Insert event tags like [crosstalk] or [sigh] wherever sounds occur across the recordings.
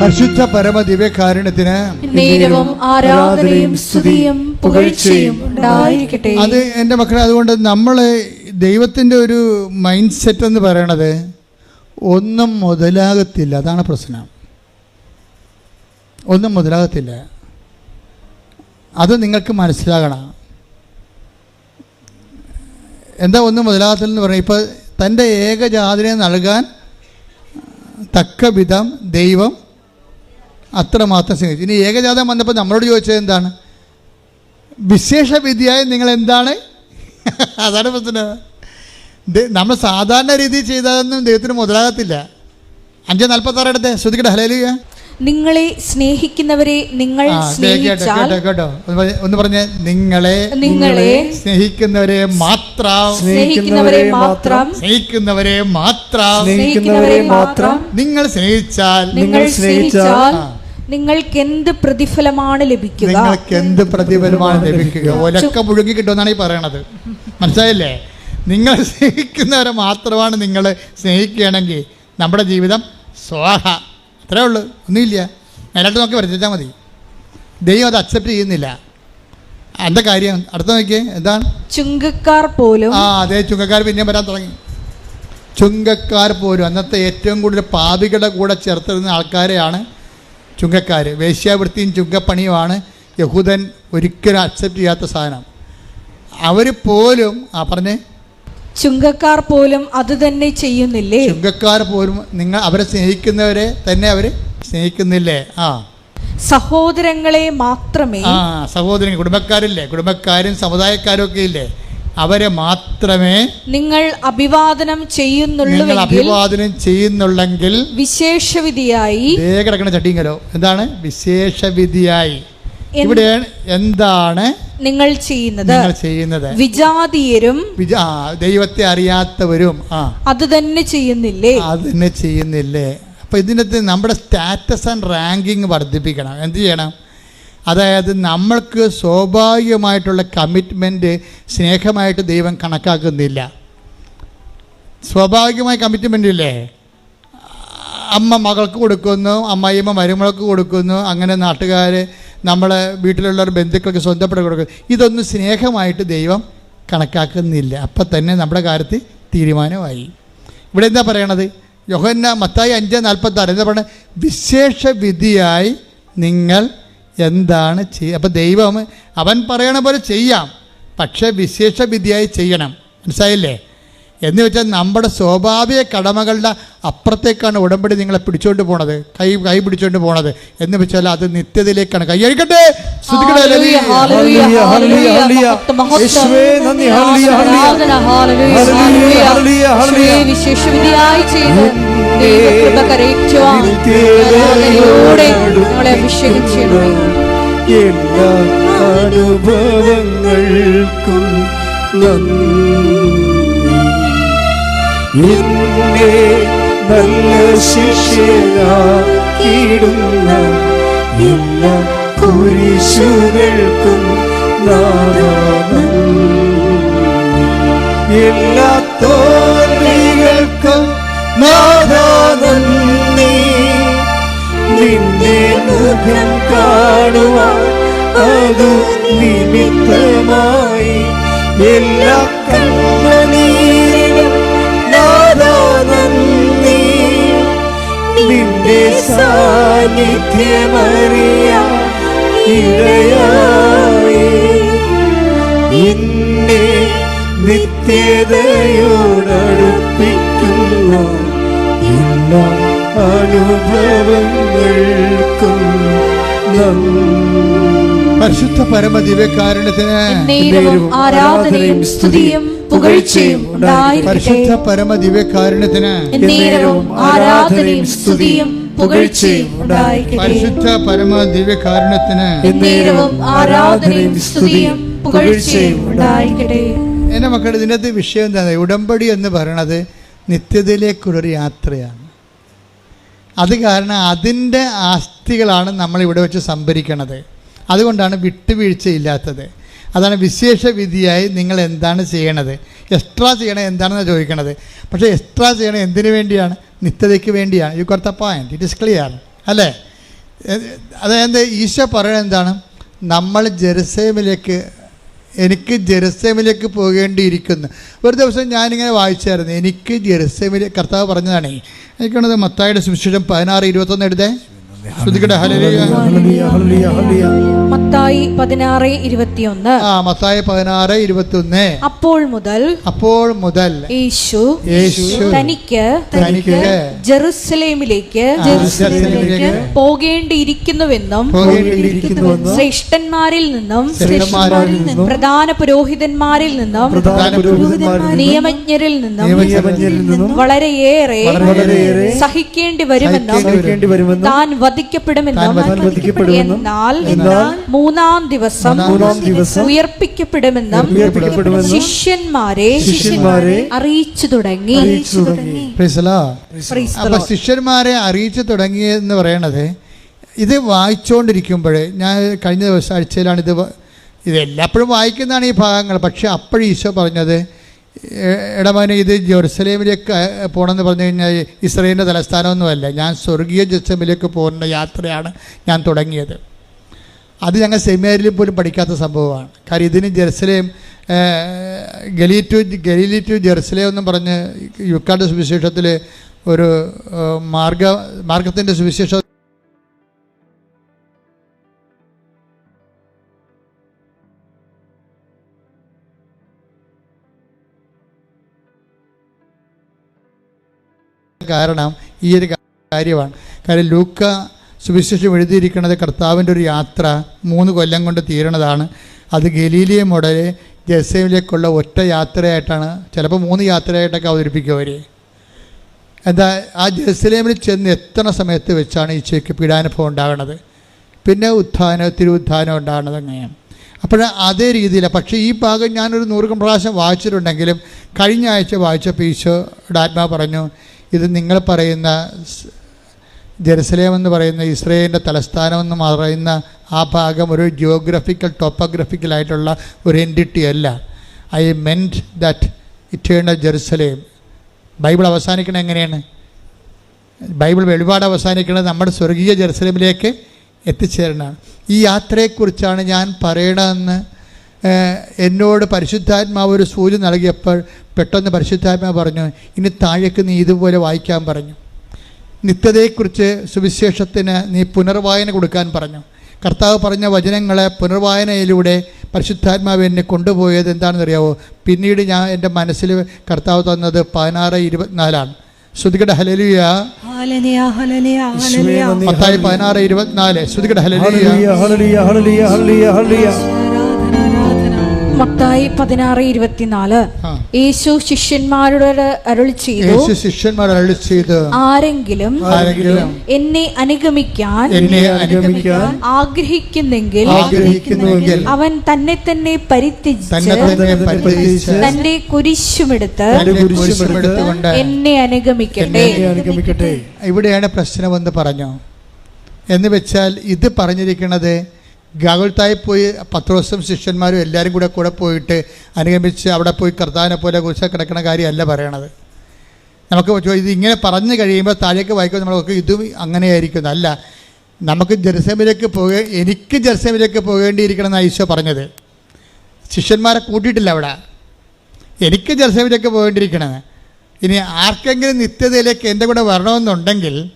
പരിശുദ്ധ പരമ ദിവ്യകാരുണ്യത്തിന് നേരവും ആരാധനയും സ്തുതിയും പുകഴ്ചയും ഉണ്ടായിരിക്കട്ടെ. അത് എന്റെ മക്കളെ അതുകൊണ്ട് നമ്മൾ ദൈവത്തിന്റെ ഒരു മൈൻഡ് സെറ്റ് എന്ന് പറയണത് ഒന്നും മുതലാകത്തില്ല. അതാണ് പ്രശ്നം. ഒന്നും മുതലാകത്തില്ല. അത് നിങ്ങൾക്ക് മനസ്സിലാകണം. എന്താ ഒന്നും മുതലാകത്തില്ല എന്ന് പറഞ്ഞാൽ ഇപ്പോൾ തന്റെ ഏകജാതിനെ നൽകാൻ തക്ക വിധം ദൈവം അത്രമാത്രം സ്നേഹിച്ചു. ഇനി ഏകജാതം വന്നപ്പോൾ നമ്മളോട് ചോദിച്ചത് എന്താണ്? വിശേഷ വിധിയായി നിങ്ങൾ എന്താണ് [laughs] അതാണ് പ്രശ്നം. ദേ- നമ്മൾ സാധാരണ രീതിയിൽ ചെയ്തതൊന്നും ദൈവത്തിന് മുതലാകത്തില്ല. അഞ്ച് നാൽപ്പത്താറ് എടുത്തേ ശ്രദ്ധിക്കട്ടെ ഹലേലിയ നിങ്ങളെ സ്നേഹിക്കുന്നവരെ നിങ്ങൾ കേട്ടോ ഒന്ന് പറഞ്ഞേ- നിങ്ങളെ നിങ്ങളെ സ്നേഹിക്കുന്നവരെ മാത്രം. സ്നേഹിക്കുന്നവരെ മാത്രം. സ്നേഹിക്കുന്നവരെ മാത്രം. സ്നേഹിക്കുന്നവരെ മാത്രം. നിങ്ങൾ സ്നേഹിച്ചാൽ. നിങ്ങൾ സ്നേഹിച്ചാൽ. നിങ്ങൾക്ക് എന്ത് പ്രതിഫലമാണ് ലഭിക്കുക? നിങ്ങൾക്ക് എന്ത് പ്രതിഫലമാണ് ലഭിക്കുക? ഒലക്ക മുഴുകി കിട്ടുമെന്നാണ് ഈ പറയണത്. മനസ്സിലായില്ലേ? നിങ്ങൾ സ്നേഹിക്കുന്നവരെ മാത്രമാണ് നിങ്ങൾ സ്നേഹിക്കുകയാണെങ്കിൽ നമ്മുടെ ജീവിതം സ്വാഹ. അത്രേ ഉള്ളൂ. ഒന്നുമില്ല. മേലോട്ട് നോക്കി വരച്ചാൽ മതി. ദൈവം അത് അക്സെപ്റ്റ് ചെയ്യുന്നില്ല. എന്താ കാര്യം? അടുത്ത നോക്കിയേ. എന്താണ്? ചുങ്കക്കാർ പോലും ആ അതെ. ചുങ്കക്കാർ പിന്നെയും വരാൻ തുടങ്ങി. ചുങ്കക്കാർ പോലും അന്നത്തെ ഏറ്റവും കൂടുതൽ പാപികളുടെ കൂടെ ചേർത്തിരുന്ന ആൾക്കാരെയാണ് ചുങ്കക്കാർ വേശ്യാവൃത്തിയും ചുങ്കപ്പണിയുമാണ് യഹൂദൻ ഒരിക്കലും അക്സെപ്റ്റ് ചെയ്യാത്ത സാധനം. അവർ പോലും ആ പറഞ്ഞേ? ചുങ്കക്കാർ പോലും അത് തന്നെ ചെയ്യുന്നില്ലേ? ചുങ്കക്കാർ പോലും നിങ്ങൾ അവരെ സ്നേഹിക്കുന്നവരെ തന്നെ അവർ സ്നേഹിക്കുന്നില്ലേ? ആ. സഹോദരങ്ങളെ മാത്രമേ ആ സഹോദരൻ കുടുംബക്കാരില്ലേ? കുടുംബക്കാരും സമുദായക്കാരും ഒക്കെ ഇല്ലേ? അവരെ മാത്രമേ നിങ്ങൾ അഭിവാദനം നിങ്ങൾ അഭിവാദനം ചെയ്യുന്നുള്ളെങ്കിൽ വിശേഷവിധിയായി കിടക്കണ ചട്ടിങ്കലോ എന്താണ്? വിശേഷവിധിയായി? ഇവിടെ എന്താണ് നിങ്ങൾ ചെയ്യുന്നത്? നിങ്ങൾ ചെയ്യുന്നത്? വിജാതീയരും ദൈവത്തെ അറിയാത്തവരും ആ. അത് തന്നെ ചെയ്യുന്നില്ലേ? അത് തന്നെ ചെയ്യുന്നില്ലേ? അപ്പൊ ഇതിനകത്ത് നമ്മുടെ സ്റ്റാറ്റസ് ആൻഡ് റാങ്കിങ് വർദ്ധിപ്പിക്കണം. എന്ത് ചെയ്യണം? അതായത് നമ്മൾക്ക് സ്വാഭാവികമായിട്ടുള്ള കമ്മിറ്റ്മെന്റ് സ്നേഹമായിട്ട് ദൈവം കണക്കാക്കുന്നില്ല. സ്വാഭാവികമായ കമ്മിറ്റ്മെന്റ് ഇല്ലേ? അമ്മ മകൾക്ക് കൊടുക്കുന്നു അമ്മായിമ്മ മരുമകൾക്ക് കൊടുക്കുന്നു അങ്ങനെ നാട്ടുകാർ നമ്മളെ വീട്ടിലുള്ള ബന്ധുക്കൾക്ക് സ്വന്തപ്പെട്ട് കൊടുക്കുന്നു. ഇതൊന്നും സ്നേഹമായിട്ട് ദൈവം കണക്കാക്കുന്നില്ല. അപ്പം തന്നെ നമ്മുടെ കാര്യത്തിൽ തീരുമാനമായി. ഇവിടെ എന്താ പറയണത്? യോഹന്ന മത്തായി അഞ്ച് നാൽപ്പത്താറ്. എന്താ പറയുന്നത് വിശേഷ വിധിയായി നിങ്ങൾ എന്താണ് ചെയ്യുക അപ്പം ദൈവം അവൻ പറയണ പോലെ ചെയ്യാം പക്ഷേ വിശേഷ വിദ്യയായി ചെയ്യണം. മനസ്സിലായില്ലേ? എന്ന് വെച്ചാൽ നമ്മുടെ സ്വാഭാവിക കടമകളുടെ അപ്പുറത്തേക്കാണ് ഉടമ്പടി നിങ്ങളെ പിടിച്ചുകൊണ്ട് പോണത് കൈ കൈ പിടിച്ചുകൊണ്ട് പോണത്. എന്ന് വെച്ചാൽ അത് നിത്യതയിലേക്കാണ്. കൈ അഴിക്കട്ടെ? ശ്രുതിക്കട്ടെ, ദൈവകൃപ കരയറ്റുവാൻ ഞങ്ങളെ എല്ലാ അനുഭവങ്ങൾക്കും നല്ല ശിഷ്യനാക്കിയിടുന്ന എല്ലാ കുരിശുകൾക്കും. എല്ലാ തോൽവികൾക്കും നന്ദി നിന്റെ മുഖം കാണുവാൻ അതു നിമിത്തമായി എല്ലാ നന്ദി നിന്റെ സാന്നിധ്യമറിയ ഇടയായി. നിന്നെ നിത്യതയോടടുപ്പിക്കുന്ന. എല്ലാ അനുഭവങ്ങൾക്കും പരിശുദ്ധ പരമ ദിവ്യകാരുണ്യത്തിന് നേരവും ആരാധനയും സ്തുതിയും പുകഴ്ചയും പരിശുദ്ധ പരമ ദിവ്യകാരുണ്യത്തിന് നേരവും ആരാധനയും സ്തുതിയും പുകഴ്ചയും പരിശുദ്ധ പരമ ദിവ്യകാരുണ്യത്തിന് നേരവും ആരാധനയും സ്തുതിയും പുകഴ്ചയും ഉണ്ടായിരിക്കട്ടെ. എന്റെ മക്കളുടെ ഇതിനകത്ത് വിഷയം എന്താണ്? ഉടമ്പടി എന്ന് പറയണത് നിത്യതയിലേക്കുള്ളൊരു യാത്രയാണ്. അത് കാരണം അതിന്റെ ആസ്തികളാണ് നമ്മളിവിടെ വെച്ച് സംഭരിക്കണത്. അതുകൊണ്ടാണ് വിട്ടുവീഴ്ചയില്ലാത്തത്. അതാണ് വിശേഷ വിധിയായി നിങ്ങൾ എന്താണ് ചെയ്യണത്. എക്സ്ട്രാ ചെയ്യണത് എന്താണെന്ന് ചോദിക്കണത്. പക്ഷേ എക്സ്ട്രാ ചെയ്യണത് എന്തിനു വേണ്ടിയാണ്? നിത്യതയ്ക്ക് വേണ്ടിയാണ്. യു കുറത്ത പോയിന്റ് ഇറ്റ് ഇസ് ക്ലിയർ അല്ലേ? അതായത് ഈശോ പറയുന്നത് എന്താണ്? നമ്മൾ ജെറുസലേമിലേക്ക് എനിക്ക് ജെറുസലേമിലേക്ക് പോകേണ്ടിയിരിക്കുന്നു. ഒരു ദിവസം ഞാനിങ്ങനെ വായിച്ചായിരുന്നു എനിക്ക് ജെറുസലേമിലേക്ക് കർത്താവ് പറഞ്ഞതാണേ. എനിക്കാണത് മത്തായുടെ സുവിശേഷം പതിനാറ് ഇരുപത്തൊന്ന് എടുത്തേ ശ്രദ്ധിക്കട്ടെ hallelujah. Hallelujah, hallelujah, hallelujah. Mathayi പതിനാറ് ഇരുപത്തിയൊന്ന്. ആ മത്തായി പതിനാറ് ഇരുപത്തൊന്ന് അപ്പോൾ മുതൽ അപ്പോൾ മുതൽ യേശു യേശു തനിക്ക് തനിക്ക് ജെറുസലേമിലേക്ക് ജെറുസലേമിലേക്ക് പോകേണ്ടിയിരിക്കുന്നുവെന്നും ശ്രേഷ്ഠന്മാരിൽ നിന്നും ശ്രേഷ്ഠന്മാരിൽ നിന്നും പ്രധാന പുരോഹിതന്മാരിൽ നിന്നും നിയമജ്ഞരിൽ നിന്നും നിയമജ്ഞരിൽ നിന്നും വളരെയേറെ വളരെയേറെ സഹിക്കേണ്ടി വരുമെന്നും സഹിക്കേണ്ടി വരുമെന്നും താൻ വധിക്കപ്പെടുമെന്നും എന്നാൽ മൂന്നാം ദിവസം മൂന്നാം ഉയർപ്പിക്കപ്പെടുമെന്നും ശിഷ്യന്മാരെ ശിഷ്യന്മാരെ അറിയിച്ചു തുടങ്ങി. അപ്പൊ. ശിഷ്യന്മാരെ അറിയിച്ചു തുടങ്ങിയെന്ന് പറയണത് ഇത് വായിച്ചുകൊണ്ടിരിക്കുമ്പോഴേ ഞാൻ കഴിഞ്ഞ ദിവസം ആഴ്ചയിലാണ് ഇത് ഇത് എല്ലാപ്പോഴും വായിക്കുന്നതാണ് ഈ ഭാഗങ്ങൾ പക്ഷെ അപ്പോഴും ഈശോ പറഞ്ഞത് "എ- എടമോനെ ഇത് ജെറുസലേമിലേക്ക് പോകണമെന്ന് പറഞ്ഞു കഴിഞ്ഞാൽ ഇസ്രയേലിന്റെ തലസ്ഥാനമൊന്നുമല്ല. ഞാൻ സ്വർഗീയ ജെറുസലേമിലേക്ക് പോകുന്ന യാത്രയാണ് ഞാൻ തുടങ്ങിയത്. അത് ഞങ്ങൾ സെമിയാരിലും പോലും പഠിക്കാത്ത സംഭവമാണ്. കാര്യം ഇതിന് Jerusalem Galilee to Galilee to Jerusalem എന്നും പറഞ്ഞ് യുക്കാട് സുവിശേഷത്തിൽ ഒരു മാർഗ മാർഗത്തിന്റെ സുവിശേഷം കാരണം ഈ ഒരു കാര്യമാണ്. കാര്യം ലൂക്ക സുവിശേഷം എഴുതിയിരിക്കുന്നത് കർത്താവിന്റെ ഒരു യാത്ര മൂന്ന് കൊല്ലം കൊണ്ട് തീരണതാണ്. അത് ഗലീലിയ മുതൽ ജസേമിലേക്കുള്ള ഒറ്റ യാത്രയായിട്ടാണ് ചിലപ്പോൾ മൂന്ന് യാത്രയായിട്ടൊക്കെ അവതരിപ്പിക്കും അവർ എന്താ ആ ജെറുസലേമിൽ ചെന്ന് എത്തണ സമയത്ത് വെച്ചാണ് ഈശോയ്ക്ക് പീഡാനുഭവം ഉണ്ടാകുന്നത് പിന്നെ ഉത്ഥാനം തിരുവുത്ഥാനം ഉണ്ടാകുന്നത് അങ്ങനെയാണ് അപ്പോൾ അതേ രീതിയിലാണ് പക്ഷേ ഈ ഭാഗം ഞാനൊരു നൂറ് പ്രാവശ്യം വായിച്ചിട്ടുണ്ടെങ്കിലും കഴിഞ്ഞ ആഴ്ച വായിച്ച ഈശോയുടെ ആത്മാവ് പറഞ്ഞു ഇത് നിങ്ങൾ പറയുന്ന ജെറുസലേം എന്ന് പറയുന്ന ഇസ്രയേലിന്റെ തലസ്ഥാനം എന്ന് പറയുന്ന ആ ഭാഗം ഒരു ജിയോഗ്രഫിക്കൽ ടോപ്പോഗ്രഫിക്കലായിട്ടുള്ള ഒരു എന്റിറ്റി അല്ല. I meant that eternal Jerusalem Bible അവസാനിക്കണം എങ്ങനെയാണ്? ബൈബിൾ വെളിപാട് അവസാനിക്കുന്നത് നമ്മുടെ സ്വർഗീയ ജെറുസലേമിലേക്ക് എത്തിച്ചേരണമാണ് ഈ യാത്രയെക്കുറിച്ചാണ് ഞാൻ പറയണമെന്ന് എന്നോട് പരിശുദ്ധാത്മാവ് ഒരു സൂചി നൽകിയപ്പോൾ പെട്ടെന്ന് പരിശുദ്ധാത്മാവ് പറഞ്ഞു ഇനി താഴേക്ക് നീ ഇതുപോലെ വായിക്കാൻ പറഞ്ഞു. നിത്യതയെക്കുറിച്ച് സുവിശേഷത്തിന് നീ പുനർവായന കൊടുക്കാൻ പറഞ്ഞു. കർത്താവ് പറഞ്ഞ വചനങ്ങളെ പുനർവായനയിലൂടെ പരിശുദ്ധാത്മാവ് എന്നെ കൊണ്ടുപോയത് എന്താണെന്ന് അറിയാവോ പിന്നീട് ഞാൻ എന്റെ മനസ്സിൽ കർത്താവ് തന്നത് പതിനാറ് ഇരുപത്തിനാലാണ്. ശ്രുതികട ഹലലിയ. പത്തായി പതിനാറ് ഇരുപത്തിനാല്. ശ്രുതികട ഹലലിയ മത്തായി പതിനാറ് ഇരുപത്തിനാല്. യേശു ശിഷ്യന്മാരോട് അരുളി ചെയ്തു. യേശു ശിഷ്യന്മാർ അരുളി ചെയ്ത്. ആരെങ്കിലും ആരെങ്കിലും എന്നെ അനുഗമിക്കാൻ എന്നെ അനുഗമിക്കാൻ ആഗ്രഹിക്കുന്നെങ്കിൽ ആഗ്രഹിക്കുന്നുവെങ്കിൽ അവൻ തന്നെ തന്നെ പരിത്യജിച്ച് തന്റെ കുരിശുമെടുത്ത് എന്നെ അനുഗമിക്കട്ടെ. ഇവിടെയാണ് പ്രശ്നമെന്ന് പറഞ്ഞു. എന്ന് വെച്ചാൽ ഇത് പറഞ്ഞിരിക്കുന്നത് ഗാഗുൽത്തായി പോയി പത്രോസും ശിഷ്യന്മാരും എല്ലാവരും കൂടെ കൂടെ പോയിട്ട് അനുഗമിച്ച് അവിടെ പോയി കർത്താവിനെ പോലെ കുറിച്ച് കിടക്കുന്ന കാര്യമല്ല പറയണത്. നമുക്ക് ഇത് ഇങ്ങനെ പറഞ്ഞു കഴിയുമ്പോൾ താഴേക്ക് വായിക്കുമ്പോൾ നമ്മളൊക്കെ ഇതും അങ്ങനെയായിരിക്കും. അല്ല നമുക്ക് ജെറുസലേമിലേക്ക് പോകേ എനിക്ക് ജെറുസലേമിലേക്ക് പോകേണ്ടിയിരിക്കണം എന്നാണ് ഈശോ പറഞ്ഞത്. ശിഷ്യന്മാരെ കൂട്ടിയിട്ടില്ല അവിടെ. എനിക്ക് ജെറുസലേമിലേക്ക് പോകേണ്ടിയിരിക്കണത്. ഇനി ആർക്കെങ്കിലും നിത്യതയിലേക്ക് എന്റെ കൂടെ വരണമെന്നുണ്ടെങ്കിൽ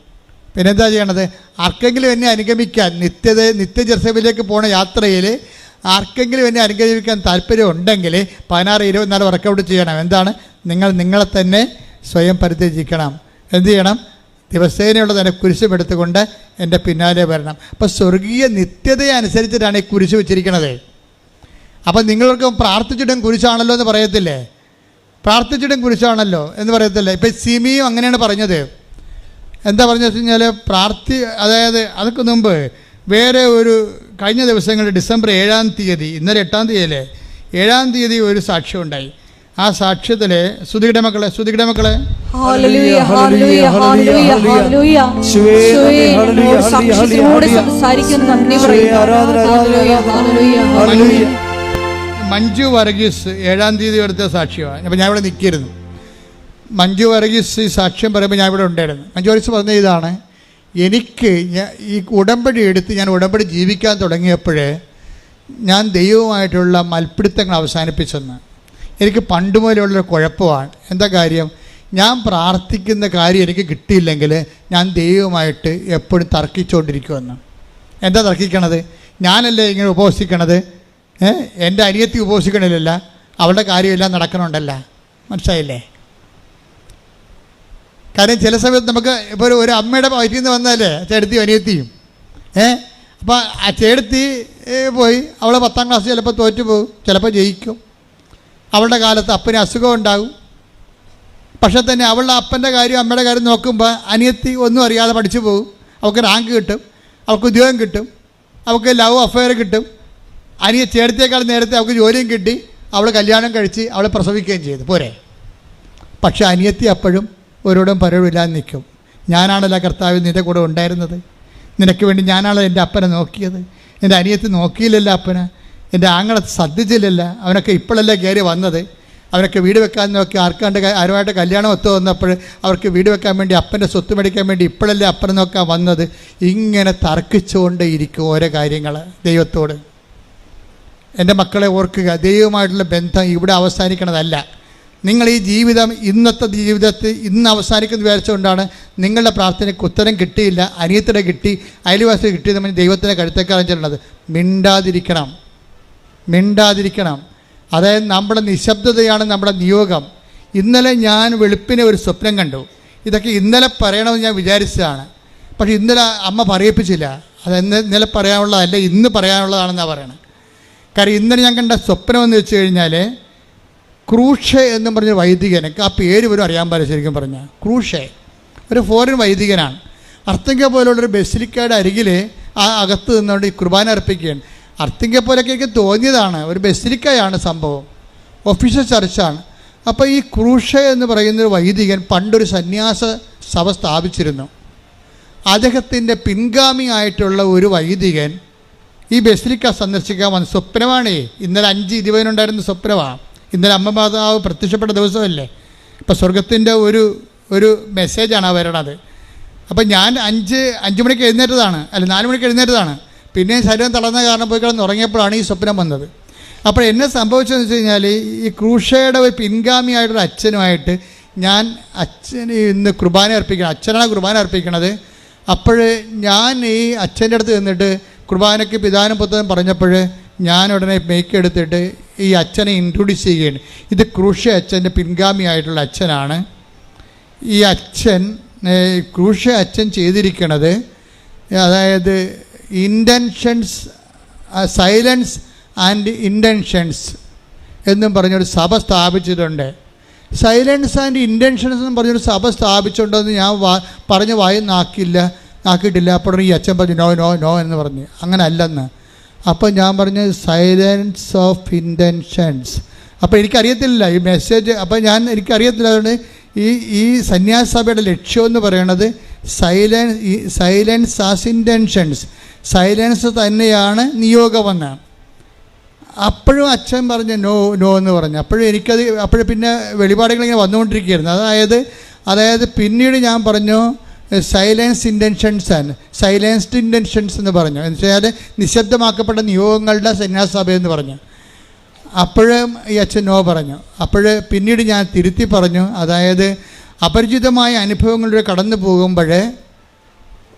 പിന്നെന്താ ചെയ്യണത്? ആർക്കെങ്കിലും എന്നെ അനുഗമിക്കാൻ നിത്യത നിത്യ ജെറുസലേമിലേക്ക് പോണ യാത്രയിൽ ആർക്കെങ്കിലും എന്നെ അനുഗമിക്കാൻ താല്പര്യം ഉണ്ടെങ്കിൽ പതിനാറ് ഇരുപത്തിനാല് വർക്കൗട്ട് ചെയ്യണം. എന്താണ്? നിങ്ങൾ നിങ്ങളെ തന്നെ സ്വയം പരിത്യജിക്കണം. എന്ത് ചെയ്യണം? ദിവസേനയുള്ള തന്നെ കുരിശും എടുത്തുകൊണ്ട് എന്റെ പിന്നാലെ വരണം. അപ്പോൾ സ്വർഗീയ നിത്യതയെ അനുസരിച്ചിട്ടാണ് ഈ കുരിശ് വെച്ചിരിക്കണത്. അപ്പം നിങ്ങൾക്ക് പ്രാർത്ഥിച്ചിട്ടും കുരിശാണല്ലോ എന്ന് പറയത്തില്ലേ? പ്രാർത്ഥിച്ചിട്ടും കുരിശാണല്ലോ എന്ന് പറയത്തില്ലേ? ഇപ്പം സിമിയും അങ്ങനെയാണ് പറഞ്ഞത്. എന്താ പറഞ്ഞു വെച്ച് കഴിഞ്ഞാൽ പ്രാർത്ഥി അതായത് അതൊക്കെ മുമ്പ് വേറെ ഒരു കഴിഞ്ഞ ദിവസങ്ങളിൽ ഡിസംബർ ഏഴാം തീയതി ഇന്നലെ എട്ടാം തീയതിയിലെ ഏഴാം തീയതി ഒരു സാക്ഷ്യം ഉണ്ടായി. ആ സാക്ഷ്യത്തിൽ ശ്രുതിയുടെ മക്കളെ ശ്രുതിയുടെ മക്കളെ. മഞ്ജു വർഗീസ് ഏഴാം തീയതി എടുത്ത സാക്ഷ്യമാണ്. അപ്പം ഞാൻ ഇവിടെ നിൽക്കിയിരുന്നു. മഞ്ജു വർഗീസ് ഈ സാക്ഷ്യം പറയുമ്പോൾ ഞാൻ ഇവിടെ ഉണ്ടായിരുന്നു. മഞ്ജു വർഗീസ് പറഞ്ഞ ഇതാണ് എനിക്ക് ഈ ഉടമ്പടി എടുത്ത് ഞാൻ ഉടമ്പടി ജീവിക്കാൻ തുടങ്ങിയപ്പോൾ ഞാൻ ദൈവവുമായിട്ടുള്ള മൽപ്പിടുത്തങ്ങൾ അവസാനിപ്പിച്ചെന്ന്. എനിക്ക് പണ്ട് മുതലുള്ളൊരു കുഴപ്പമാണ്. എന്താ കാര്യം? ഞാൻ പ്രാർത്ഥിക്കുന്ന കാര്യം എനിക്ക് കിട്ടിയില്ലെങ്കിൽ ഞാൻ ദൈവവുമായിട്ട് എപ്പോഴും തർക്കിച്ചുകൊണ്ടിരിക്കുമെന്ന്. എന്താ തർക്കിക്കണത്? ഞാനല്ലേ ഇങ്ങനെ ഉപവസിക്കണത് എന്റെ അനിയത്തി ഉപവസിക്കണില്ലല്ല അവളുടെ കാര്യമെല്ലാം നടക്കണുണ്ടല്ല. മനസ്സിലായില്ലേ? കാര്യം ചില സമയത്ത് നമുക്ക് ഇപ്പോൾ ഒരു അമ്മയുടെ വയറ്റിൽ നിന്ന് വന്നാലേ ചേടത്തി അനിയത്തിയും. ഏ? അപ്പോൾ ആ ചേട്ടത്തി പോയി. അവൾ പത്താം ക്ലാസ് ചിലപ്പോൾ തോറ്റു പോകും. ചിലപ്പോൾ ജയിക്കും. അവളുടെ കാലത്ത് അപ്പന് അസുഖം ഉണ്ടാകും. പക്ഷെ തന്നെ അവളുടെ അപ്പന്റെ കാര്യം അമ്മയുടെ കാര്യം നോക്കുമ്പോൾ അനിയത്തി ഒന്നും അറിയാതെ പഠിച്ചു പോകും. അവൾക്ക് റാങ്ക് കിട്ടും. അവൾക്ക് ഉദ്യോഗം കിട്ടും. അവൾക്ക് ലവ് അഫെയർ കിട്ടും. അനിയ ചേർത്തേക്കാൾ നേരത്തെ അവൾക്ക് ജോലിയും കിട്ടി. അവൾ കല്യാണം കഴിച്ച് അവളെ പ്രസവിക്കുകയും ചെയ്തു. പോരെ? പക്ഷെ അനിയത്തി അപ്പോഴും ഒരോടും പരവില്ലാതെ നിൽക്കും. ഞാനാണല്ലോ കർത്താവ് നിന്റെ കൂടെ ഉണ്ടായിരുന്നത്. നിനക്ക് വേണ്ടി ഞാനാണല്ലോ എന്റെ അപ്പനെ നോക്കിയത്. എന്റെ അനിയത്ത് നോക്കിയില്ലല്ലോ അപ്പനെ. എന്റെ ആങ്ങളെ ശ്രദ്ധിച്ചില്ലല്ല. അവനൊക്കെ ഇപ്പോഴല്ലേ കയറി വന്നത്. അവരൊക്കെ വീട് വെക്കാൻ നോക്കി ആർക്കാണ്ട് ആരുമായിട്ട് കല്യാണം ഒത്തു വന്നപ്പോൾ അവർക്ക് വീട് വെക്കാൻ വേണ്ടി അപ്പന്റെ സ്വത്ത് മേടിക്കാൻ വേണ്ടി ഇപ്പോഴല്ലേ അപ്പനെ നോക്കാൻ വന്നത്. ഇങ്ങനെ തർക്കിച്ചുകൊണ്ടേ ഇരിക്കും ഓരോ കാര്യങ്ങൾ ദൈവത്തോട്. എന്റെ മക്കളെ ഓർക്കുക ദൈവമായിട്ടുള്ള ബന്ധം ഇവിടെ അവസാനിക്കണതല്ല. നിങ്ങൾ ഈ ജീവിതം ഇന്നത്തെ ജീവിതത്തിൽ ഇന്ന് അവസാനിക്കുന്ന വിചാരിച്ചുകൊണ്ടാണ് നിങ്ങളുടെ പ്രാർത്ഥനയ്ക്ക് ഉത്തരം കിട്ടിയില്ല അനിയത്തിടെ കിട്ടി അയൽവാസി കിട്ടിയത് നമ്മൾ ദൈവത്തിന്റെ കഴുത്തേക്കാളും ചെല്ലുന്നത്. മിണ്ടാതിരിക്കണം. മിണ്ടാതിരിക്കണം. അതായത് നമ്മുടെ നിശബ്ദതയാണ് നമ്മുടെ നിയോഗം. ഇന്നലെ ഞാൻ വെളുപ്പിനെ ഒരു സ്വപ്നം കണ്ടു. ഇതൊക്കെ ഇന്നലെ പറയണമെന്ന് ഞാൻ വിചാരിച്ചതാണ്. പക്ഷേ ഇന്നലെ അമ്മ പറയിപ്പിച്ചില്ല. അത് ഇന്നലെ പറയാനുള്ളതല്ല ഇന്ന് പറയാനുള്ളതാണെന്നാണ് പറയണത് കാര്യം ഇന്നലെ ഞാൻ കണ്ട സ്വപ്നമെന്ന് വെച്ച് കഴിഞ്ഞാൽ ക്രൂഷെ എന്ന് പറഞ്ഞ വൈദികൻ എനിക്ക് ആ പേര് പോലും അറിയാൻ പാടില്ല ശരിക്കും പറഞ്ഞാൽ ക്രൂഷെ ഒരു ഫോറിൻ വൈദികനാണ്. അർത്തിങ്ക പോലുള്ളൊരു ബസിലിക്കയുടെ അരികിൽ ആ അകത്ത് നിന്നുകൊണ്ട് ഈ കുർബാന അർപ്പിക്കുകയാണ്. അർത്തിങ്ക പോലൊക്കെ എനിക്ക് തോന്നിയതാണ് ഒരു ബസിലിക്കയാണ് സംഭവം. ഒഫീഷ്യൽ ചർച്ചാണ് അപ്പോൾ ഈ ക്രൂഷ എന്ന് പറയുന്ന ഒരു വൈദികൻ പണ്ടൊരു സന്യാസ സഭ സ്ഥാപിച്ചിരുന്നു. അദ്ദേഹത്തിന്റെ പിൻഗാമിയായിട്ടുള്ള ഒരു വൈദികൻ ഈ ബസിലിക്ക സന്ദർശിക്കാൻ വന്ന സ്വപ്നമാണേ. ഇന്നലെ അഞ്ച് ഇരുപതിനുണ്ടായിരുന്ന സ്വപ്നമാണ് ഇന്നലെ അമ്മ മാതാവ് പ്രത്യക്ഷപ്പെട്ട ദിവസമല്ലേ? ഇപ്പം സ്വർഗത്തിന്റെ ഒരു ഒരു മെസ്സേജാണ് വരണത്. അപ്പം ഞാൻ അഞ്ച് അഞ്ച് മണിക്ക് എഴുന്നേറ്റതാണ് അല്ല നാല് മണിക്ക് എഴുന്നേറ്റതാണ്. പിന്നെ ശരീരം തളർന്ന കാരണം പോയി കിടന്ന് ഉറങ്ങിയപ്പോഴാണ് ഈ സ്വപ്നം വന്നത്. അപ്പോൾ എന്നെ സംഭവിച്ചതെന്ന് വെച്ച് കഴിഞ്ഞാൽ ഈ ക്രൂഷയുടെ ഒരു പിൻഗാമിയായിട്ടൊരു അച്ഛനുമായിട്ട് ഞാൻ അച്ഛന് ഇന്ന് കുർബാന അർപ്പിക്കണം അച്ഛനാണ് കുർബാന അർപ്പിക്കണത്. അപ്പോൾ ഞാൻ ഈ അച്ഛന്റെ അടുത്ത് നിന്നിട്ട് കുർബാനയ്ക്ക് പിതാനും പുത്രനും പറഞ്ഞപ്പോൾ ഞാൻ ഉടനെ മേക്ക് എടുത്തിട്ട് ഈ അച്ഛനെ ഇൻട്രൊഡ്യൂസ് ചെയ്യുകയാണ്. ഇത് ക്രൂഷ്യ അച്ഛന്റെ പിൻഗാമിയായിട്ടുള്ള അച്ഛനാണ്. ഈ അച്ഛൻ ക്രൂഷ്യ അച്ഛൻ ചെയ്തിരിക്കുന്നത് അതായത് ഇന്റൻഷൻസ് സൈലൻസ് ആൻഡ് ഇന്റൻഷൻസ് എന്നും പറഞ്ഞൊരു സഭ സ്ഥാപിച്ചിട്ടുണ്ട്. സൈലൻസ് ആൻഡ് ഇന്റൻഷൻസ് എന്ന് പറഞ്ഞൊരു സഭ സ്ഥാപിച്ചിട്ടുണ്ടെന്ന് ഞാൻ വാ പറഞ്ഞ് നാക്കിയില്ല നാക്കിയിട്ടില്ല. അപ്പോൾ ഈ അച്ഛൻ പറഞ്ഞു നോ നോ നോ എന്ന് പറഞ്ഞു. അങ്ങനെ അല്ലെന്ന് അപ്പോൾ ഞാൻ പറഞ്ഞു സൈലൻസ് ഓഫ് ഇന്റൻഷൻസ് അപ്പോൾ എനിക്കറിയത്തില്ല ഈ മെസ്സേജ് അപ്പോൾ ഞാൻ എനിക്കറിയത്തില്ല അതുകൊണ്ട് ഈ ഈ സന്യാസ സഭയുടെ ലക്ഷ്യം എന്ന് പറയുന്നത് silence silence as intentions silence തന്നെയാണ് നിയോഗമെന്ന്. അപ്പോഴും അച്ഛൻ പറഞ്ഞു നോ നോ എന്ന് പറഞ്ഞു. അപ്പോഴും എനിക്കത് അപ്പോഴും പിന്നെ വെളിപാടുകൾ ഇങ്ങനെ വന്നുകൊണ്ടിരിക്കുകയായിരുന്നു. അതായത് അതായത് പിന്നീട് ഞാൻ പറഞ്ഞു സൈലൻസ് ഇന്റൻഷൻസ് ആണ്. സൈലൻസ്ഡ് ഇന്റൻഷൻസ് എന്ന് പറഞ്ഞു. എന്ന് വെച്ചാൽ നിശബ്ദമാക്കപ്പെട്ട നിയോഗങ്ങളുടെ സന്യാസഭ എന്ന് പറഞ്ഞു. അപ്പോഴും ഈ അച്ഛൻ നോ പറഞ്ഞു. അപ്പോൾ പിന്നീട് ഞാൻ തിരുത്തി പറഞ്ഞു. അതായത് അപരിചിതമായ അനുഭവങ്ങളിലൂടെ കടന്നു പോകുമ്പോൾ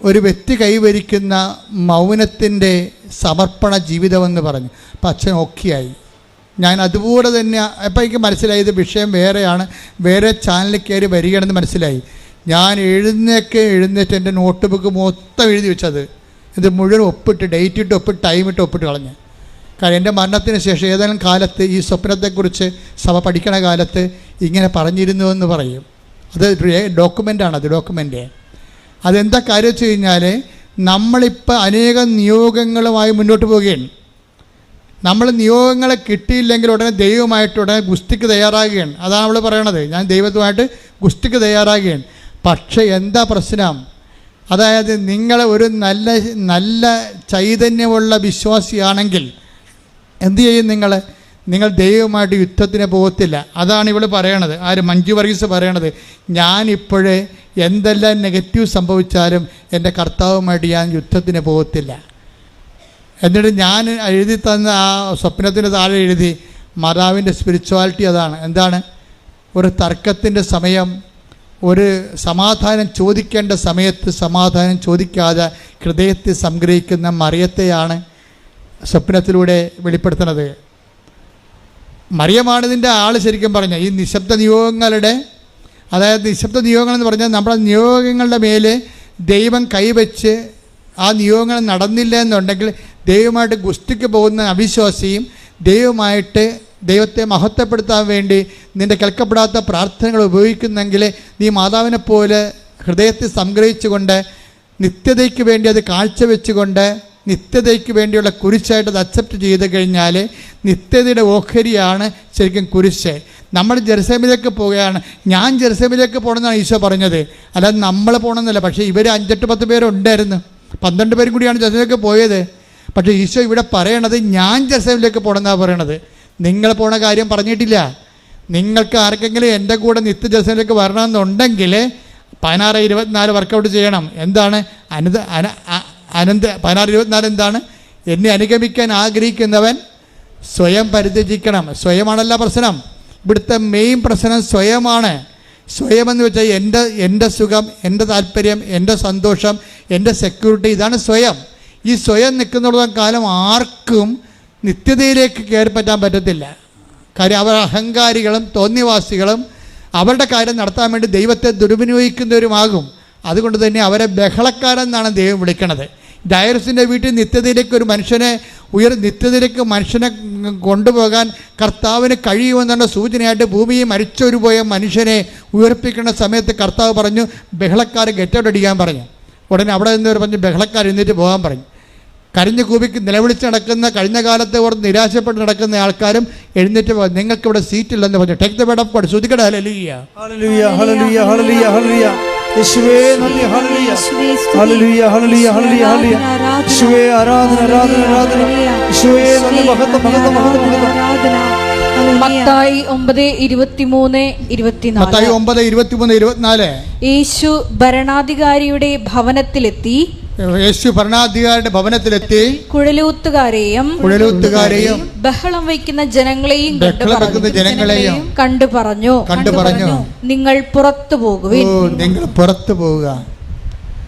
ഒരു വ്യക്തി കൈവരിക്കുന്ന മൗനത്തിന്റെ സമർപ്പണ ജീവിതമെന്ന് പറഞ്ഞു. അപ്പം അച്ഛൻ ഓക്കെയായി ഞാൻ അതുപോലെ തന്നെ അപ്പം എനിക്ക് മനസ്സിലായത് വിഷയം വേറെയാണ്. വേറെ ചാനലിൽ കയറി വരികയാണെന്ന് മനസ്സിലായി. ഞാൻ എഴുന്നേക്കെ എഴുന്നേറ്റ് എന്റെ നോട്ട് ബുക്ക് മൊത്തം എഴുതി വെച്ചത്. ഇത് മുഴുവൻ ഒപ്പിട്ട് ഡേറ്റ് ഇട്ട് ഒപ്പിട്ട് ടൈം ഇട്ട് ഒപ്പിട്ട് കളഞ്ഞ്. കാരണം എന്റെ മരണത്തിന് ശേഷം ഏതെങ്കിലും കാലത്ത് ഈ സ്വപ്നത്തെക്കുറിച്ച് സഭ പഠിക്കണ കാലത്ത് ഇങ്ങനെ പറഞ്ഞിരുന്നു എന്ന് പറയും. അത് ഡോക്യുമെന്റാണ് അത് ഡോക്യുമെന്റ് അതെന്താ കാര്യം വെച്ച് കഴിഞ്ഞാൽ നമ്മളിപ്പോൾ അനേകം നിയോഗങ്ങളുമായി മുന്നോട്ട് പോവുകയാണ്. നമ്മൾ നിയോഗങ്ങളെ കിട്ടിയില്ലെങ്കിൽ ഉടനെ ദൈവമായിട്ട് ഉടനെ ഗുസ്തിക്ക് തയ്യാറാകുകയാണ്. അതാണ് നമ്മൾ പറയണത്. ഞാൻ ദൈവത്തുമായിട്ട് ഗുസ്തിക്ക് തയ്യാറാകുകയാണ്. പക്ഷേ എന്താ പ്രശ്നം? അതായത് നിങ്ങൾ ഒരു നല്ല നല്ല ചൈതന്യമുള്ള വിശ്വാസിയാണെങ്കിൽ എന്തു ചെയ്യും നിങ്ങൾ നിങ്ങൾ ദൈവമായിട്ട് യുദ്ധത്തിന് പോകത്തില്ല. അതാണ് ഇവൾ പറയണത്. ആര്? മഞ്ജു വർഗീസ് പറയണത്. ഞാനിപ്പോഴേ എന്തെല്ലാം നെഗറ്റീവ് സംഭവിച്ചാലും എന്റെ കർത്താവുമായിട്ട് ഞാൻ യുദ്ധത്തിന് പോകത്തില്ല. എന്നിട്ട് ഞാൻ എഴുതി തന്ന ആ സ്വപ്നത്തിന് താഴെ എഴുതി മാതാവിന്റെ സ്പിരിച്വാലിറ്റി അതാണ്. എന്താണ്? ഒരു തർക്കത്തിന്റെ സമയം ഒരു സമാധാനം ചോദിക്കേണ്ട സമയത്ത് സമാധാനം ചോദിക്കാതെ ഹൃദയത്തെ സംഗ്രഹിക്കുന്ന മറിയത്തെയാണ് സ്വപ്നത്തിലൂടെ വെളിപ്പെടുത്തുന്നത്. മറിയമാണ് ഇതിന്റെ ആൾ ശരിക്കും പറഞ്ഞ ഈ നിശബ്ദ നിയോഗങ്ങളുടെ അതായത് നിശബ്ദ നിയോഗങ്ങൾ എന്ന് പറഞ്ഞാൽ നമ്മുടെ നിയോഗങ്ങളുടെ മേൽ ദൈവം കൈവച്ച് ആ നിയോഗങ്ങൾ നടന്നില്ല എന്നുണ്ടെങ്കിൽ ദൈവമായിട്ട് ഗുസ്തിക്ക് പോകുന്ന അവിശ്വാസിയും ദൈവമായിട്ട് ദൈവത്തെ മഹത്വപ്പെടുത്താൻ വേണ്ടി നിന്റെ കേൾക്കപ്പെടാത്ത പ്രാർത്ഥനകൾ ഉപയോഗിക്കുന്നെങ്കിൽ നീ മാതാവിനെ പോലെ ഹൃദയത്തെ സംഗ്രഹിച്ചുകൊണ്ട് നിത്യതയ്ക്ക് വേണ്ടി അത് കാഴ്ചവെച്ചുകൊണ്ട് നിത്യതയ്ക്ക് വേണ്ടിയുള്ള കുരിശായിട്ട് അത് അക്സെപ്റ്റ് ചെയ്ത് കഴിഞ്ഞാൽ നിത്യതയുടെ ഓഹരിയാണ് ശരിക്കും കുരിശ്. നമ്മൾ ജെറുസലേമിലേക്ക് പോവുകയാണ്. ഞാൻ ജെറുസലേമിലേക്ക് പോകണമെന്നാണ് ഈശോ പറഞ്ഞത്. അല്ലാതെ നമ്മൾ പോകണമെന്നല്ല. പക്ഷേ ഇവർ അഞ്ചെട്ട് പത്ത് പേരുണ്ടായിരുന്നു പന്ത്രണ്ട് പേരും കൂടിയാണ് ജെറുസലേമിലേക്ക് പോയത്. പക്ഷേ ഈശോ ഇവിടെ പറയണത് ഞാൻ ജെറുസലേമിലേക്ക് പോകണമെന്നാണ് പറയണത്. നിങ്ങൾ പോണ കാര്യം പറഞ്ഞിട്ടില്ല. നിങ്ങൾക്ക് ആർക്കെങ്കിലും എന്റെ കൂടെ നിത്യ ജെറുസലേമിലേക്ക് വരണമെന്നുണ്ടെങ്കിൽ പതിനാറ് ഇരുപത്തിനാല് വർക്കൗട്ട് ചെയ്യണം. എന്താണ്? അനന്ത അന അനന്ത പതിനാറ് ഇരുപത്തിനാല് എന്താണ്? എന്നെ അനുഗമിക്കാൻ ആഗ്രഹിക്കുന്നവൻ സ്വയം പരിത്യജിക്കണം. സ്വയമാണല്ല പ്രശ്നം. ഇവിടുത്തെ മെയിൻ പ്രശ്നം സ്വയമാണ്. സ്വയം എന്ന് വെച്ചാൽ എന്റെ എന്റെ സുഖം എന്റെ താല്പര്യം എന്റെ സന്തോഷം എന്റെ സെക്യൂരിറ്റി ഇതാണ് സ്വയം. ഈ സ്വയം നിൽക്കുന്നിടത്തോളം കാലം ആർക്കും നിത്യതയിലേക്ക് കയറി പറ്റാൻ പറ്റത്തില്ല. കാര്യം അവർ അഹങ്കാരികളും തോന്നിവാസികളും അവരുടെ കാര്യം നടത്താൻ വേണ്ടി ദൈവത്തെ ദുരുപയോഗിക്കുന്നവരുമാകും അതുകൊണ്ട് തന്നെ അവരെ ബഹളക്കാരെന്നാണ് ദൈവം വിളിക്കണത്. ഡയറസിന്റെ വീട്ടിൽ നിത്യതയിലേക്ക് ഒരു മനുഷ്യനെ ഉയർ നിത്യതയിലേക്ക് മനുഷ്യനെ കൊണ്ടുപോകാൻ കർത്താവിന് കഴിയുമെന്നുള്ള സൂചനയായിട്ട് ഭൂമിയിൽ മരിച്ചൊരു പോയ മനുഷ്യനെ ഉയർപ്പിക്കുന്ന സമയത്ത് കർത്താവ് പറഞ്ഞു ബഹളക്കാർ ഗെറ്റൗട്ട് അടിക്കാൻ പറഞ്ഞു. ഉടനെ അവിടെ നിന്ന് പറഞ്ഞു ബഹളക്കാർ എന്നിട്ട് പോകാൻ പറഞ്ഞു. കരഞ്ഞു കൂപിക്ക് നിലവിളിച്ച് നടക്കുന്ന കഴിഞ്ഞ കാലത്തെ ഓർത്ത് നിരാശപ്പെട്ട് നടക്കുന്ന ആൾക്കാരും എഴുന്നേറ്റ് നിങ്ങൾക്ക് ഇവിടെ സീറ്റ് ഇല്ലെന്ന് പറഞ്ഞു. Take the bed of God ശ്രുതിക്കട hallelujah hallelujah hallelujah hallelujah hallelujah യേശുവേ നന്ദി hallelujah hallelujah hallelujah hallelujah hallelujah ആരാധന, യേശുവേ ആരാധന ആരാധന ആരാധന. യേശുവേ നന്ദി മഹത്വം മഹത്വം മഹത്വം മഹത്വം. മത്തായി ഒമ്പത് ഇരുപത്തിമൂന്ന് ഇരുപത്തിനാല്. മത്തായി ഒമ്പത് ഇരുപത്തിമൂന്ന് ഇരുപത്തിനാല്. യേശു ഭരണാധികാരിയുടെ ഭവനത്തിലെത്തി. യേശു ഭരണാധികാരിയുടെ ഭവനത്തിലെത്തി കുഴലൂത്തുകാരെയും കുഴലൂത്തുകാരെയും ബഹളം വയ്ക്കുന്ന ജനങ്ങളെയും ബഹളം വെക്കുന്ന ജനങ്ങളെയും കണ്ടു പറഞ്ഞു. കണ്ടു പറഞ്ഞു. നിങ്ങൾ പുറത്തു പോകുവിൻ. നിങ്ങൾ പുറത്തു പോവുക.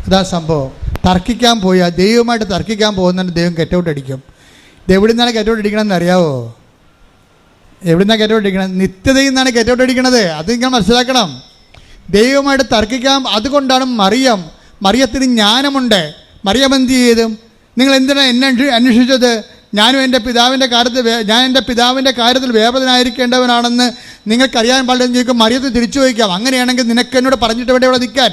അതാ സംഭവം. തർക്കിക്കാൻ പോയാൽ ദൈവമായിട്ട് തർക്കിക്കാൻ പോകുന്നുണ്ട് ദൈവം കെറ്റൗട്ട് അടിക്കും. ഇത് എവിടെ നിന്നാണ് കെറ്റൗട്ട് അടിക്കണമെന്ന് അറിയാവോ? എവിടെ നിന്നാണ് കെറ്റൗട്ട് അടിക്കണം നിത്യതയിൽ നിന്നാണ് കെറ്റൗട്ട് അടിക്കണത്. അത് നിങ്ങൾ മനസ്സിലാക്കണം. ദൈവമായിട്ട് തർക്കിക്കാൻ അതുകൊണ്ടാണ് മറിയം. മറിയത്തിന് ജ്ഞാനമുണ്ട്. മറിയം എന്ത് ചെയ്തു? നിങ്ങൾ എന്തിനാണ് എന്നെ അന്വേ- അന്വേഷിച്ചത്? ഞാനും എന്റെ പിതാവിന്റെ കാര്യത്തിൽ ഞാൻ എന്റെ പിതാവിന്റെ കാര്യത്തിൽ വേപതനായിരിക്കേണ്ടവനാണെന്ന് നിങ്ങൾക്കറിയാൻ പാടില്ലെന്ന് ചോദിക്കും മറിയത്ത് തിരിച്ചു ചോദിക്കാം. അങ്ങനെയാണെങ്കിൽ നിനക്ക് എന്നോട് പറഞ്ഞിട്ട് വേണ്ടി ഇവിടെ നിൽക്കാൻ?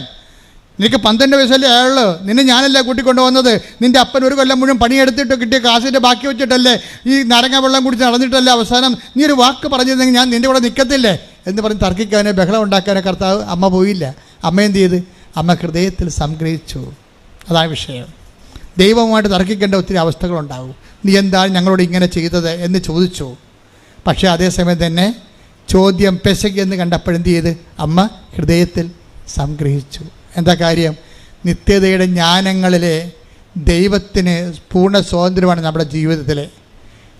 നിനക്ക് പന്ത്രണ്ട് വയസ്സല്ലേ ആയുള്ളൂ. നിന്നെ ഞാനല്ല കൂട്ടിക്കൊണ്ടുവന്നത് നിന്റെ അപ്പൻ ഒരു കൊല്ലം മുഴുവൻ പണിയെടുത്തിട്ട് കിട്ടിയ കാശിന്റെ ബാക്കി വെച്ചിട്ടല്ലേ ഈ നരങ്ങ വെള്ളം കുടിച്ച് നടന്നിട്ടല്ലേ അവസാനം? നീ ഒരു വാക്ക് പറഞ്ഞിരുന്നെങ്കിൽ ഞാൻ നിന്റെ കൂടെ നിൽക്കത്തില്ലേ? എന്ന് പറഞ്ഞ് തർക്കിക്കാനോ ബഹളം ഉണ്ടാക്കാനോ കർത്താവ് അമ്മ പോയില്ല. അമ്മ എന്ത് ചെയ്ത്? അമ്മ ഹൃദയത്തിൽ സംഗ്രഹിച്ചു. അതാണ് വിഷയം. ദൈവവുമായിട്ട് തർക്കിക്കേണ്ട ഒത്തിരി അവസ്ഥകളുണ്ടാവും. നീ എന്താണ് ഞങ്ങളോട് ഇങ്ങനെ ചെയ്തത് എന്ന് ചോദിച്ചു. പക്ഷേ അതേസമയം തന്നെ ചോദ്യം പെശക് എന്ന് കണ്ടപ്പോഴെന്ത് ചെയ്ത്? അമ്മ ഹൃദയത്തിൽ സംഗ്രഹിച്ചു. എന്താ കാര്യം? നിത്യതയുടെ ജ്ഞാനങ്ങളിലെ ദൈവത്തിന് പൂർണ സ്വാതന്ത്ര്യമാണ് നമ്മുടെ ജീവിതത്തിൽ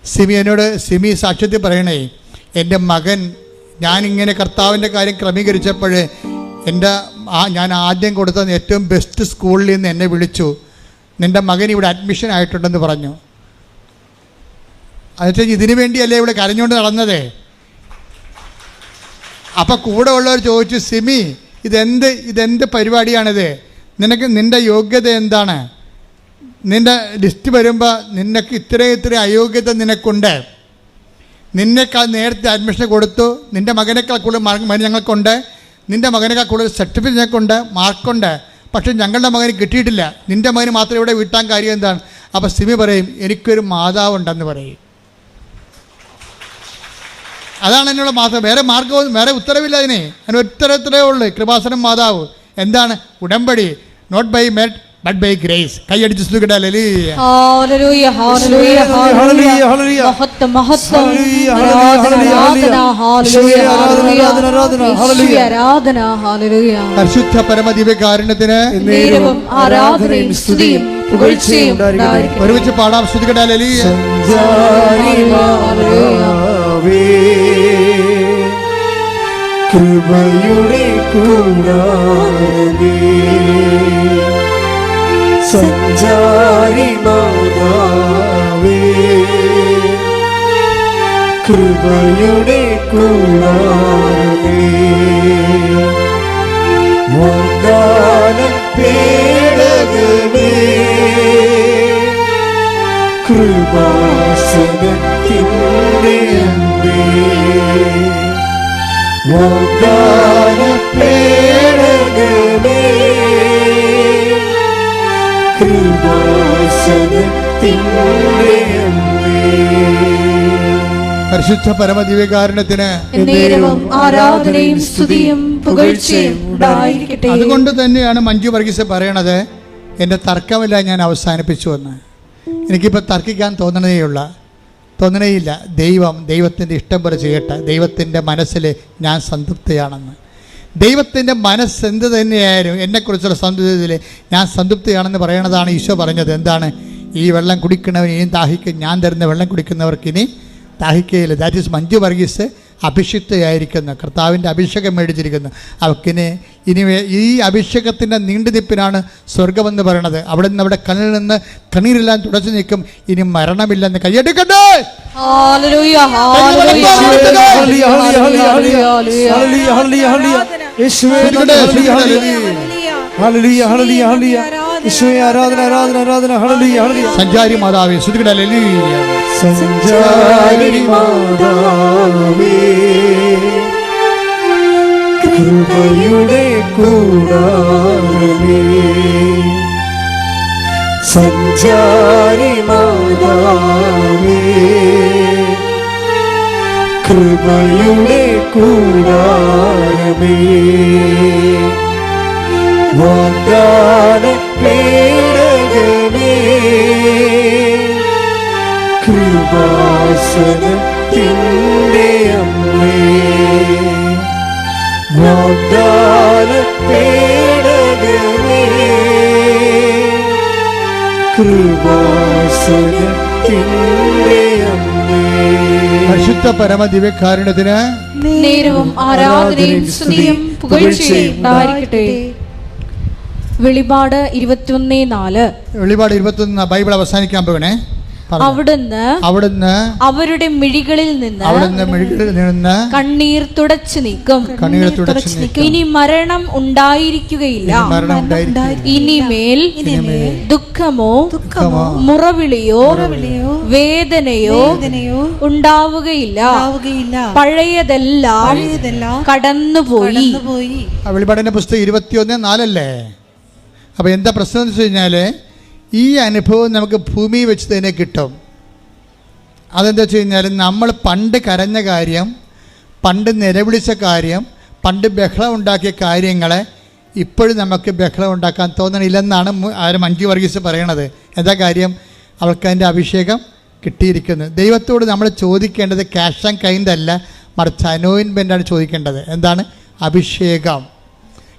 സിമി എന്നോട് സിമി സാക്ഷ്യത്തിൽ പറയണേ എന്റെ മകൻ ഞാനിങ്ങനെ കർത്താവിന്റെ കാര്യം ക്രമീകരിച്ചപ്പോൾ എന്റെ ഞാൻ ആദ്യം കൊടുത്ത ഏറ്റവും ബെസ്റ്റ് സ്കൂളിൽ നിന്ന് എന്നെ വിളിച്ചു. നിന്റെ മകൻ ഇവിടെ അഡ്മിഷൻ ആയിട്ടുണ്ടെന്ന് പറഞ്ഞു. എന്നുവെച്ചാൽ ഇതിനു വേണ്ടിയല്ലേ ഇവിടെ കരഞ്ഞുകൊണ്ട് നടന്നതേ? അപ്പം കൂടെ ഉള്ളവർ ചോദിച്ചു സിമി ഇതെന്ത് ഇതെന്ത് പരിപാടിയാണിത്? നിനക്ക് നിന്റെ യോഗ്യത എന്താണ്? നിന്റെ ലിസ്റ്റ് വരുമ്പോൾ നിനക്ക് ഇത്രയും ഇത്രയും അയോഗ്യത നിനക്കുണ്ട്. നിന്നെക്കാൾ നേരത്തെ അഡ്മിഷൻ കൊടുത്തു. നിന്റെ മകനേക്കാൾ കൂടുതൽ മകൻ ഞങ്ങൾക്കുണ്ട്. നിന്റെ മകനേക്കാൾ കൂടുതൽ സർട്ടിഫിക്കറ്റ് ഞങ്ങൾക്കുണ്ട് മാർക്കുണ്ട്. പക്ഷേ ഞങ്ങളുടെ മകന് കിട്ടിയിട്ടില്ല. നിന്റെ മകന് മാത്രം ഇവിടെ വീട്ടാൻ കാര്യം എന്താണ്? അപ്പോൾ സിമി പറയും എനിക്കൊരു മാതാവുണ്ടെന്ന് പറയും. അതാണ് എന്നോട് മാസം വേറെ മാർഗവും വേറെ ഉത്തരവില്ല അതിന്. അതിന് ഉത്തരത്തിലേ ഉള്ളൂ. കൃപാസനം മാതാവ്. എന്താണ്? ഉടമ്പടി. Not by might but by grace കൈയടിച്ച് സ്തുതിക്കട്ടെ ഹല്ലേലൂയ ഹല്ലേലൂയ ഹല്ലേലൂയ, ഹല്ലേലൂയ. മഹത്വം മഹത്വം ഹല്ലേലൂയ, ഹല്ലേലൂയ, ഹല്ലേലൂയ. ഹല്ലേലൂയ ആരാധന, ആരാധന, ആരാധന, ഹല്ലേലൂയ. ആരാധന ഹല്ലേലൂയ പരിശുദ്ധ പരമദിവ്യകാരുണ്യത്തിന് നേരവും ആരാധനയും സ്തുതിയും പുകഴ്ചയും ഉണ്ടായിരിക്കട്ടെ. ഒരുമിച്ച് പാടാം സ്തുതിക്കട്ടെ സഞ്ചാരിമാവേ, കൃപയുടെ കൂടാരമേ സഞ്ചാരിമാവേ കൃപയുടെ കൂടാരമേ. വാഗ്ദാന പേടകമേ കൃപാസനത്തിന്റെ വാഗ്ദാന പേടകമേ പരിശുദ്ധ പരമദിവ്യകാരണത്തിന് ആരാധനയും സ്തുതിയും പുകഴ്ചയും ഉണ്ടായിരിക്കട്ടെ അതുകൊണ്ട് തന്നെയാണ് മഞ്ജു വർഗീസ് പറയണത് എന്റെ തർക്കമില്ല ഞാൻ അവസാനിപ്പിച്ചു എന്ന്. എനിക്കിപ്പോൾ തർക്കിക്കാൻ തോന്നണേയുള്ള. തോന്നണേയില്ല. ദൈവം ദൈവത്തിന്റെ ഇഷ്ടം പോലെ ചെയ്യട്ടെ. ദൈവത്തിന്റെ മനസ്സിൽ ഞാൻ സംതൃപ്തിയാണെന്ന്. ദൈവത്തിന്റെ മനസ്സ് എന്ത് തന്നെയായാലും എന്നെക്കുറിച്ചുള്ള സംതൃപ്തിയിൽ ഞാൻ സംതൃപ്തിയാണെന്ന് പറയണതാണ് ഈശോ പറഞ്ഞത്. എന്താണ്? ഈ വെള്ളം കുടിക്കുന്നവന് ഇനിയും ദാഹിക്കും. ഞാൻ തരുന്ന വെള്ളം കുടിക്കുന്നവർക്ക് ഇനി ദാഹിക്കയില്ല ദാറ്റ് ഈസ് മഞ്ജു വർഗീസ് അഭിഷിക്തയായിരിക്കുന്നു. കർത്താവിന്റെ അഭിഷേകം മേടിച്ചിരിക്കുന്നു. അവക്കിന് ഇനി ഈ അഭിഷേകത്തിന്റെ നീണ്ടുനിപ്പിനാണ് സ്വർഗമെന്ന് പറയണത്. അവിടെ നിന്ന് അവിടെ കണ്ണിൽ നിന്ന് കണ്ണീരെല്ലാം തുടച്ചു നിൽക്കും ഇനി മരണമില്ലെന്ന് കൈയെടുക്കട്ടെ hallelujah hallelujah hallelujah, hallelujah, hallelujah, hallelujah, hallelujah, hallelujah. യേശുവേ hallelujah, hallelujah. Hallelujah, hallelujah, hallelujah. ആരാധന ആരാധന ആരാധന. Hallelujah, hallelujah. സഞ്ചാരി മാതാവേ ശ്രുതികടലേ സഞ്ചാരി മാതാവേ. കൃപയുടെ കൂടാരമേ. സഞ്ചാരി മാതാവേ കൃപയുടെ കൂടാരമേ. വാഗ്ദാന പേടകമേ കൃപാസനത്തിന്റെ വാഗ്ദാന പേടകമേ കൃപാസനത്തിന്റെ അമ്മേ പരിശുദ്ധ പരമദിവ്യകാരുണ്യത്തിന് നേരവും ആരാധനയും സ്തുതിയും പുകഴ്ചയും ഉണ്ടായിരിക്കട്ടെ വെളിപാട് ഇരുപത്തിയൊന്നേ നാല്. വെളിപാട് ഇരുപത്തൊന്ന് ബൈബിൾ അവസാനിക്കാൻ പോകണേ. പറഞ്ഞു. അവിടുന്ന് അവിടുന്ന് അവരുടെ മിഴികളിൽ നിന്ന് അവിടുന്ന് മിഴികളിൽ നിന്ന് കണ്ണീർ തുടച്ചു നീക്കും. കണ്ണീർ തുടച്ചു നീക്കും. ഇനി മരണം ഉണ്ടായിരിക്കുകയില്ല. ഇനി മരണം ഇനിമേൽ ദുഃഖമോ ദുഃഖമോ മുറവിളിയോ വേദനയോ ഉണ്ടാവുകയില്ല. പഴയതെല്ലാം കടന്നുപോയി. വെളിപാടിന്റെ പുസ്തകം ഇരുപത്തിയൊന്ന് നാലല്ലേ? അപ്പൊ എന്താ പ്രശ്നം എന്ന് വെച്ച് കഴിഞ്ഞാൽ ഈ അനുഭവം നമുക്ക് ഭൂമി വെച്ച് തന്നെ കിട്ടും. അതെന്താ വെച്ച് കഴിഞ്ഞാൽ നമ്മൾ പണ്ട് കരഞ്ഞ കാര്യം പണ്ട് നിലവിളിച്ച കാര്യം പണ്ട് ബഹളം ഉണ്ടാക്കിയ കാര്യങ്ങളെ ഇപ്പോഴും നമുക്ക് ബഹളം ഉണ്ടാക്കാൻ തോന്നണില്ലെന്നാണ് ആര് മഞ്ജു വർഗീസ് പറയണത്. എന്താ കാര്യം? അവൾക്ക് അതിന്റെ അഭിഷേകം കിട്ടിയിരിക്കുന്നു. ദൈവത്തോട് നമ്മൾ ചോദിക്കേണ്ടത് ക്യാഷ് ആൻഡ് കൈൻഡ് അല്ല മറിച്ച് അനോയിൻമെന്റാണ് ചോദിക്കേണ്ടത്. എന്താണ്? അഭിഷേകം.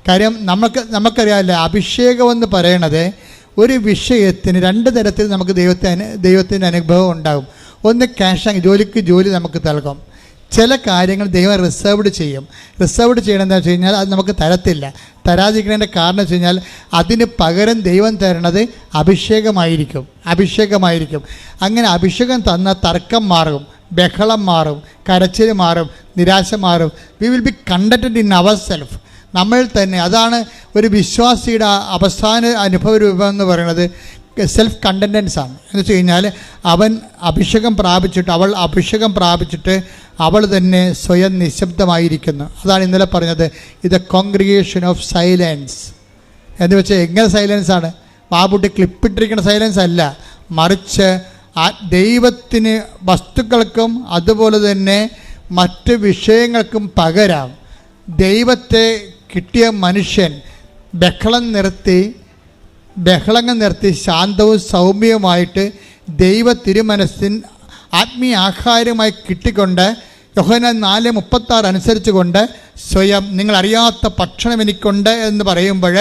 കാര്യം നമുക്ക് നമുക്കറിയാമല്ലേ അഭിഷേകം എന്ന് പറയണത് ഒരു വിഷയത്തിന് രണ്ട് തരത്തിൽ നമുക്ക് ദൈവത്തെ ദൈവത്തിന്റെ അനുഭവം ഉണ്ടാകും. ഒന്ന് ക്യാഷ് ജോലിക്ക് ജോലി നമുക്ക് നൽകും. ചില കാര്യങ്ങൾ ദൈവം റിസർവ്ഡ് ചെയ്യും. റിസർവ്ഡ് ചെയ്യണമെന്ന് വെച്ച് കഴിഞ്ഞാൽ അത് നമുക്ക് തരത്തില്ല. തരാതിരിക്കുന്നതിന്റെ കാരണം വെച്ച് കഴിഞ്ഞാൽ അതിന് പകരം ദൈവം തരണത് അഭിഷേകമായിരിക്കും. അഭിഷേകമായിരിക്കും. അങ്ങനെ അഭിഷേകം തന്ന തർക്കം മാറും ബഹളം മാറും കരച്ചിൽ മാറും നിരാശ മാറും. We will be conducted in our self നമ്മൾ തന്നെ. അതാണ് ഒരു വിശ്വാസിയുടെ അവസാന അനുഭവ രൂപം എന്ന് പറയുന്നത്. സെൽഫ് കണ്ടന്റൻസ് ആണ്. എന്ന് വെച്ച് കഴിഞ്ഞാൽ അവൻ അഭിഷേകം പ്രാപിച്ചിട്ട് അവൾ അഭിഷേകം പ്രാപിച്ചിട്ട് അവൾ തന്നെ സ്വയം നിശബ്ദമായിരിക്കുന്നു. അതാണ് ഇന്നലെ പറഞ്ഞത്. ഇത് കോൺഗ്രിഗേഷൻ ഓഫ് സൈലൻസ് എന്ന് വെച്ചാൽ എങ്ങനെ സൈലൻസ് ആണ്? ബാബുട്ടി ക്ലിപ്പിട്ടിരിക്കുന്ന സൈലൻസ് അല്ല. മറിച്ച് ആ ദൈവത്തിന് വസ്തുക്കൾക്കും അതുപോലെ തന്നെ മറ്റ് വിഷയങ്ങൾക്കും പകരം ദൈവത്തെ കിട്ടിയ മനുഷ്യൻ ബഹളം നിർത്തി ബഹളങ്ങൾ നിർത്തി ശാന്തവും സൗമ്യവുമായിട്ട് ദൈവ തിരുമനസ്സിൻ ആത്മീയ ആഹാരമായി കിട്ടിക്കൊണ്ട് യോഹന നാല് മുപ്പത്താറ് അനുസരിച്ച് കൊണ്ട് സ്വയം നിങ്ങളറിയാത്ത ഭക്ഷണം എനിക്കുണ്ട് എന്ന് പറയുമ്പോൾ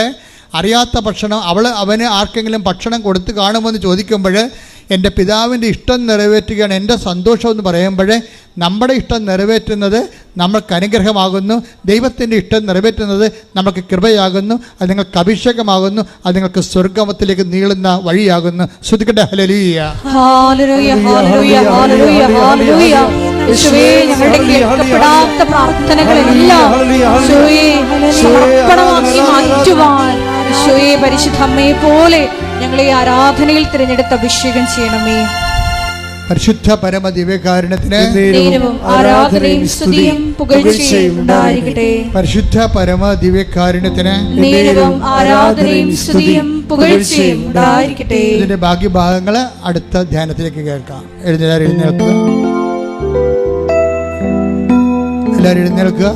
അറിയാത്ത ഭക്ഷണം അവൾ അവന് ആർക്കെങ്കിലും ഭക്ഷണം കൊടുത്ത് കാണുമോ എന്ന് ചോദിക്കുമ്പോൾ എന്റെ പിതാവിന്റെ ഇഷ്ടം നിറവേറ്റുകയാണ് എന്റെ സന്തോഷം എന്ന് പറയുമ്പോൾ നമ്മുടെ ഇഷ്ടം നിറവേറ്റുന്നത് നമ്മൾക്ക് അനുഗ്രഹമാകുന്നു. ദൈവത്തിന്റെ ഇഷ്ടം നിറവേറ്റുന്നത് നമുക്ക് കൃപയാകുന്നു. അത് നിങ്ങൾക്ക് അഭിഷേകമാകുന്നു. അത് നിങ്ങൾക്ക് സ്വർഗമത്തിലേക്ക് നീളുന്ന വഴിയാകുന്നു. ശ്രുതിക്കട്ടെ ഹലലിയ ഞങ്ങളുടെ കേൾക്കപ്പെടാത്ത പ്രാർത്ഥനകളെല്ലാം സമർപ്പണമാക്കി പരിശുദ്ധ അമ്മയെ പോലെ ഞങ്ങളെ ആരാധനയിൽ തിരഞ്ഞെടുത്ത് അഭിഷേകം ചെയ്യണമേ. പരിശുദ്ധ പരമ ഉണ്ടായിരിക്കട്ടെ. പരിശുദ്ധ പരമ ഉണ്ടായിരിക്കട്ടെ. ഇതിന്റെ ബാക്കി ഭാഗങ്ങൾ അടുത്ത ധ്യാനത്തിലേക്ക് കേൾക്കാം. എഴുന്നേലാരും എഴുന്നേൽക്കുക. എല്ലാവരും എഴുന്നേൽക്കുക.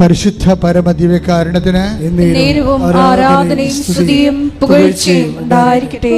പരിശുദ്ധ പരമ ദിവ്യകാരുണ്യത്തിന് നേരവും ആരാധനയും സ്തുതിയും പുകഴ്ചയും ഉണ്ടായിരിക്കട്ടെ.